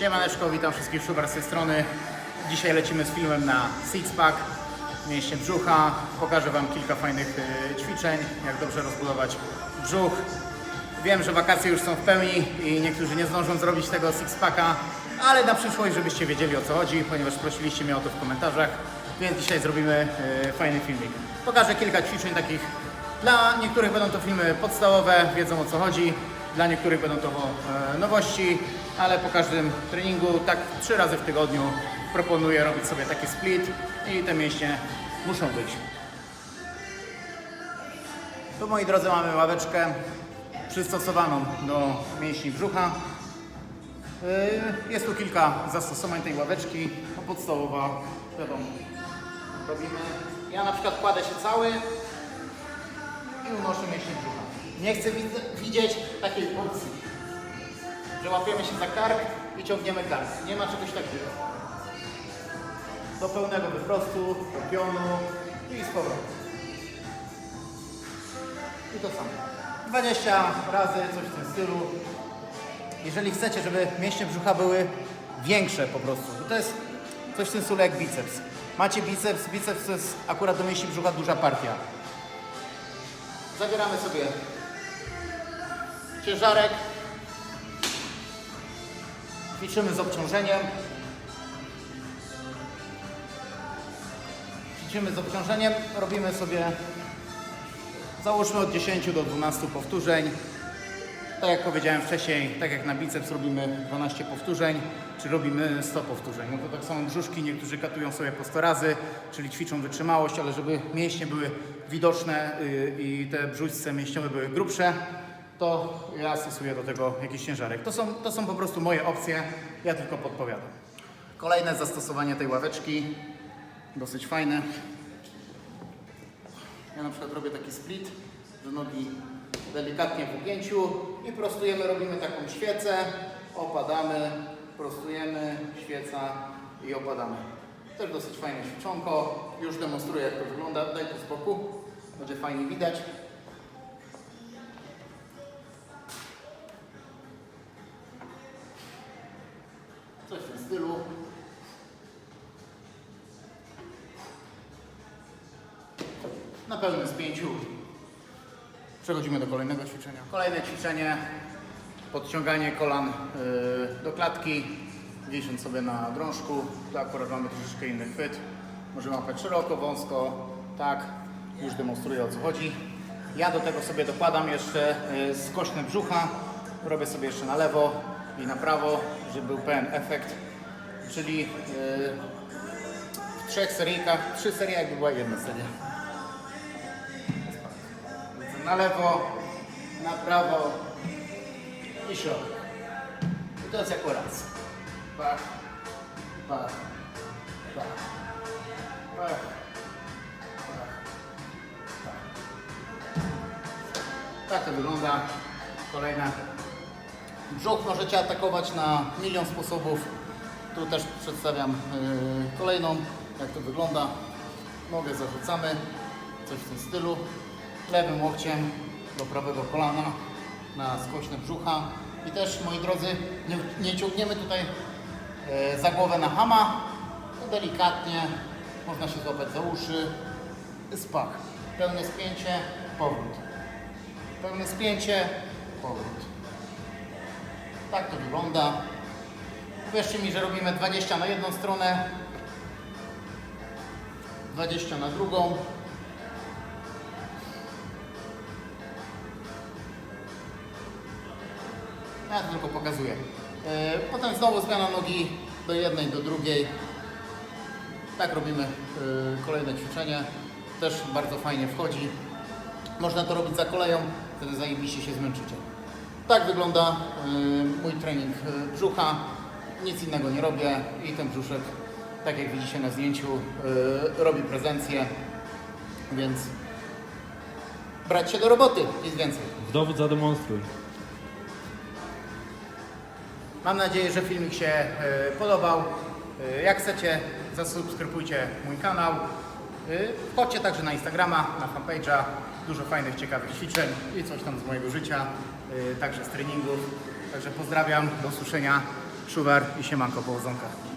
Siemaneczko, witam wszystkich super z tej strony. Dzisiaj lecimy z filmem na Sixpack, mięśnie brzucha. Pokażę Wam kilka fajnych y, ćwiczeń, jak dobrze rozbudować brzuch. Wiem, że wakacje już są w pełni i niektórzy nie zdążą zrobić tego Sixpacka, ale na przyszłość, żebyście wiedzieli o co chodzi, ponieważ prosiliście mnie o to w komentarzach, więc dzisiaj zrobimy y, fajny filmik. Pokażę kilka ćwiczeń takich dla niektórych będą to filmy podstawowe, wiedzą o co chodzi. Dla niektórych będą to e, nowości, ale po każdym treningu, tak trzy razy w tygodniu proponuję robić sobie taki split i te mięśnie muszą być. Tu moi drodzy mamy ławeczkę przystosowaną do mięśni brzucha. Yy, Jest tu kilka zastosowań tej ławeczki. No podstawowa, wiadomo, robimy. Ja na przykład kładę się cały i unoszę mięśnie brzucha. Nie chcę wid- widzieć takiej opcji, że łapiemy się za kark i ciągniemy kark. Nie ma czegoś takiego. Do pełnego wyprostu, do pionu i z powrotem. I to samo. 20 razy, coś w tym stylu. Jeżeli chcecie, żeby mięśnie brzucha były większe po prostu, to jest coś w tym stylu jak biceps. Macie biceps, biceps to jest akurat do mięśni brzucha duża partia. Zabieramy sobie ciężarek. Ćwiczymy z obciążeniem. Ćwiczymy z obciążeniem. Robimy sobie załóżmy od 10 do 12 powtórzeń. Tak jak powiedziałem wcześniej, tak jak na biceps robimy 12 powtórzeń, czy robimy 100 powtórzeń. No to tak samo brzuszki, niektórzy katują sobie po 100 razy, czyli ćwiczą wytrzymałość, ale żeby mięśnie były widoczne yy, i te brzuszce mięśniowe były grubsze, to ja stosuję do tego jakiś ciężarek. To są, to są po prostu moje opcje, ja tylko podpowiadam. Kolejne zastosowanie tej ławeczki, dosyć fajne. Ja na przykład robię taki split, że nogi delikatnie w ugięciu i prostujemy, robimy taką świecę, opadamy, prostujemy, świeca i opadamy. Też dosyć fajne ćwiczonko, już demonstruję jak to wygląda, daj tu z boku, będzie fajnie widać. Coś w tym stylu. Na pełnym spięciu przechodzimy do kolejnego ćwiczenia. Kolejne ćwiczenie, podciąganie kolan y, do klatki, wisząc sobie na drążku. Tu akurat mamy troszeczkę inny chwyt. Możemy łapać szeroko, wąsko, tak. Już demonstruję o co chodzi. Ja do tego sobie dokładam jeszcze y, skośne brzucha. Robię sobie jeszcze na lewo i na prawo, żeby był pełen efekt. Czyli y, w trzech seryjkach, trzy serie jakby była jedna seria. Na lewo, na prawo i środek. I to jest jako raz. Pach, pach, pach, pach. Tak to wygląda. Kolejne. Brzuch możecie atakować na milion sposobów. Tu też przedstawiam yy, kolejną, jak to wygląda. Nogę zarzucamy, coś w tym stylu. Lewym łokciem do prawego kolana na skośne brzucha. I też, moi drodzy, nie, nie ciągniemy tutaj e, za głowę na hama, to delikatnie można się złapać za uszy. Spach. Pełne spięcie, powrót. Pełne spięcie, powrót. Tak to wygląda. Uwierzcie mi, że robimy 20 na jedną stronę, 20 na drugą. Ja tylko pokazuję. E, Potem znowu zmiana nogi do jednej, do drugiej. Tak robimy e, kolejne ćwiczenie. Też bardzo fajnie wchodzi. Można to robić za koleją, wtedy zajebiście się zmęczycie. Tak wygląda e, mój trening brzucha. Nic innego nie robię i ten brzuszek, tak jak widzicie na zdjęciu, robi prezencję. Więc brać się do roboty, nic więcej. W dowód zademonstruj. Mam nadzieję, że filmik się e, podobał. E, Jak chcecie, zasubskrybujcie mój kanał. E, Wchodźcie także na Instagrama, na fanpage'a. Dużo fajnych, ciekawych ćwiczeń i coś tam z mojego życia, także z treningów. Także pozdrawiam, do usłyszenia. Szuwer i siemanko powodzonka.